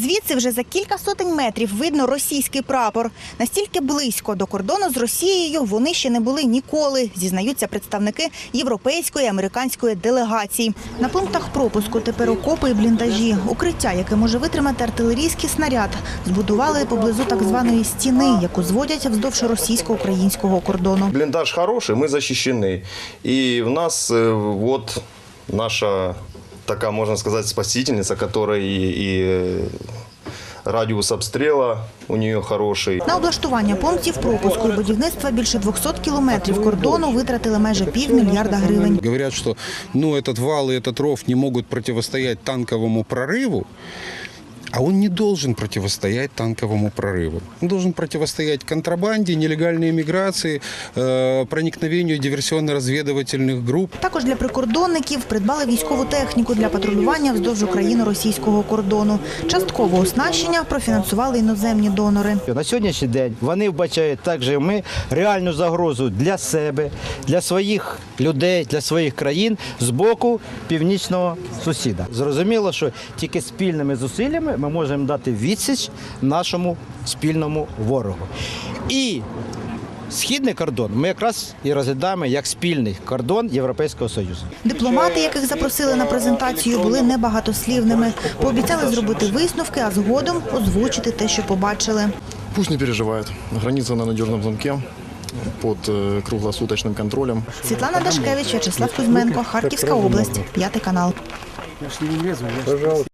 Звідси вже за кілька сотень метрів видно російський прапор. Настільки близько до кордону з Росією вони ще не були ніколи, зізнаються представники європейської американської делегації. На пунктах пропуску тепер окопи і бліндажі. Укриття, яке може витримати артилерійський снаряд, збудували поблизу так званої стіни, яку зводять вздовж російсько-українського кордону. Блиндаж хороший, мы защищены. И в нас э, вот наша такая, можно сказать, спасительница, которая и, и э, радиус обстрела у нее хороший. На облаштування пунктів пропуску і будівництва більше 200 кілометрів кордону витратили майже півмільярда гривень. Говорят, что ну, этот вал и этот ров не могут противостоять танковому прорыву, а он не должен противостоять танковому прорыву. Он должен противостоять контрабанде, нелегальной миграции, э, проникновению диверсионно-разведывательных групп. Також для прикордонників придбали військову техніку для патрулювання вздовж україно-російського кордону. Частково оснащення профінансували іноземні донори. На сьогоднішній день вони вбачають так же, як ми реальну загрозу для себе, для своїх людей, для своїх країн з боку північного сусіда. Зрозуміло, що тільки спільними зусиллями ми можемо дати відсіч нашому спільному ворогу. І східний кордон ми якраз і розглядаємо як спільний кордон Європейського Союзу. Дипломати, яких запросили на презентацію, були небагатослівними. Пообіцяли зробити висновки, а згодом озвучити те, що побачили. Пусть не переживает. Граница на надежном замке под э, круглосуточным контролем. Світлана Дашкевич, В'ячеслав Кузьменко, Харківська область, п'ятий канал.